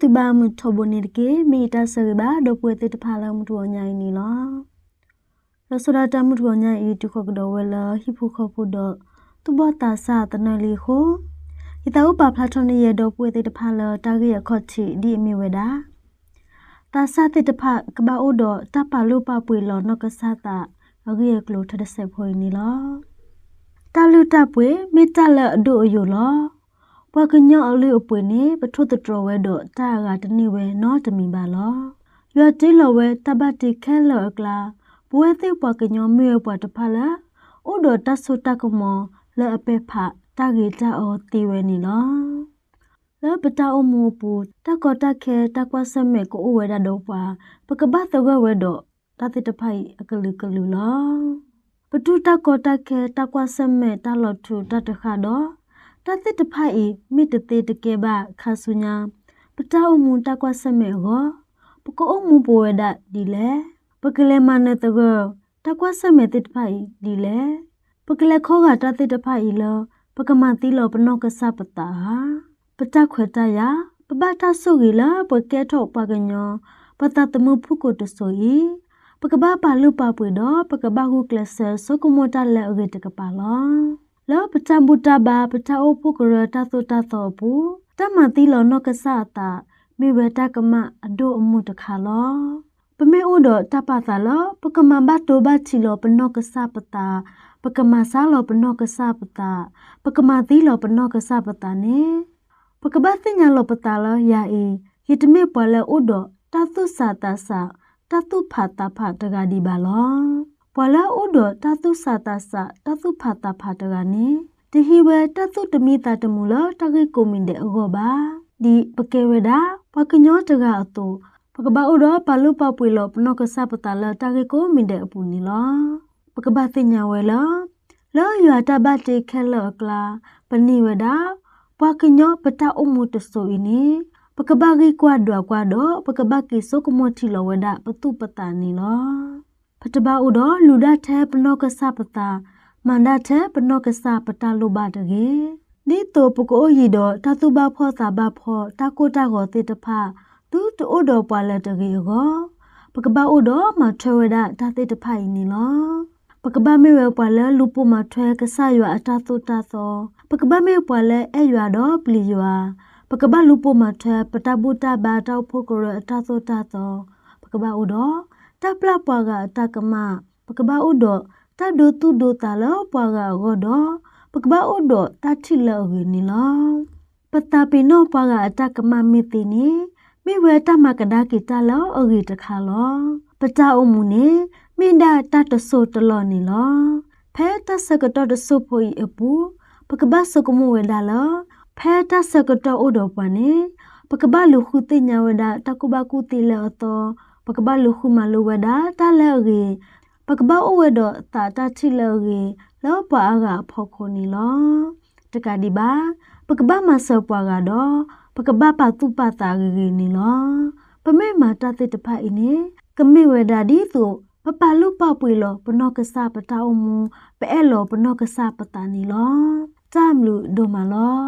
သူဘာမှုထဘနေတကေမိတာဆရဘာဒပွေတေတဖာလမှုထညိုင်းနီလောလောစရတာမှုထညိုင်းဤတုခကတော်ဝဲလာဟိဖုခဖုဒသူဘတာစာတနလီခိုဤတောပါဖလာထနရဲ့ဒပွေတေတဖာလာတာရရခော့ချီဒီအမီဝဲတာတာစာတေတဖာကဘာအိုဒတပလုပပွေလောနကဆာတာအဂိယကလိုထဒဆေဖွေနီလောတာလူတပွေမေတ္တလအဒိုအယိုလော ပကညောအလေးအပွေနေပထုတတော်ဝဲတော့တာကတနိဝဲနောတမီပါလောရွတိလောဝဲတပတ်တိခဲလောအကလာဘွေသိပကညောမြေပွားတဖလာဥဒတဆုတကမောလဲအပေဖတာဂေတာအောတီဝဲနီလောလဲပတာအမောပူတကောတခဲတကွဆမဲကိုဥဝဲတာတော့ပါပကပတ်သဝဲဝဲတော့တတိတဖိုင်အကလူကလူလောပတုတကောတခဲတကွဆမဲတလောထူတတခါတော့ တသစ်တဖိုက်မိတသေးတကယ်ပါခါဆုညာပတောက်မူတကွဆမေဟောပကောမူပွေဒဒီလေပကလေမနတကတကွဆမေတိတဖိုက်ဒီလေပကလေခောကတသစ်တဖိုက်လောပကမတိလောပနောကဆပတာပတခွေတရပပတာဆုဂီလာပကဲထောပကညောပတတမှုဖုကိုတဆိုဤပကဘာပါလူပပွေတော့ပကဘာဟုကလဆဆကမတလဲအဂေတကပါလော လောပတံဘူတဘာပတအိုဖုကရတသုတသောဘူးတမတိလောနောကဆတာမိဝတကမအဒိုအမှုတခါလောပမေဥဒတပသလောပကမဘတ်တောဘချီလောပနောကဆပတာပကမဆာလောပနောကဆပတာပကမသီလောပနောကဆပတာနေပကဘသိညာလောပတာလောယာအေယတမေပွာလဲဥဒတသုစာတဆာတသုဖာတဖတဂဒီပါလော ဘွာလာဥဒတသုစာတဆတသုဖာတဖာတကနေတဟိဝတသုတမိတာတမူလတခိကိုမင်တဲ့အဂောပါဒီပကေဝဒပကညောတကအတူပကဘာဥဒပလူပပွေလပနောကဆပတလာတခိကိုမင်တဲ့အပူနီလောပကဘာတင်ညာဝဲလောလောယတဘတေခဲလောကလာပနိဝဒပကညောပတအုံမတဆိုဤနီပကဘာဂီကွာဒွာကွာတော့ပကဘာကီဆိုကမတီလောဝဒပတုပတနီလော ဖတဘာဥဒလူဒထဲပနောကဆပတာမန္ဒထဲပနောကဆပတာလိုပါတကေဒီတောပကိုရီတော့တတုဘဖောတာဘဖောတကိုတကောတေတဖသူတိုးတော်ပွာလက်တကေကိုပကဘာဥဒမထွေဝဒတတေတဖိုင်နီလောပကဘာမေဝပွာလဲလူပမထွဲကဆရွာအတသုတသောပကဘာမေပွာလဲအဲရွာတော့ပလီရွာပကဘာလူပမထွဲပတပုတဘာတောက်ဖို့ကရအတသုတသောပကဘာဥဒ တပလပွားကတကမပကဘာဥဒတဒုတုဒုတလပွားကဂောဒပကဘာဥဒတတိလောဂီနီလောပတပိနောပွားကအတကမမေတိနီမိဝဲတမကဒါကိတလောအဂီတခါလောပတအုံမူနေမိန္ဒတတဆိုတလောနီလောဖဲတဆကတော်တဆုဖို့ဤအပူပကဘာစကမဝဲဒါလောဖဲတဆကတော်ဥဒပနေပကဘာလူခုတိညာဝဒတကုဘကုတိလောတော ပကပလူခုမလူဝဒါတလဲရေပကပအဝဒတာတချိလဲရေလောပါကဖောခုနီလောတကဒီပါပကပမဆပွားကတော့ပကပပတုပတာရေနီလောပမေမာတတိတဖအိနေကမေဝဒါဒီသူပပလူပပွေလောပနောကဆပတာအမူပဲလောပနောကဆပတာနီလောတမ်လူဒိုမလော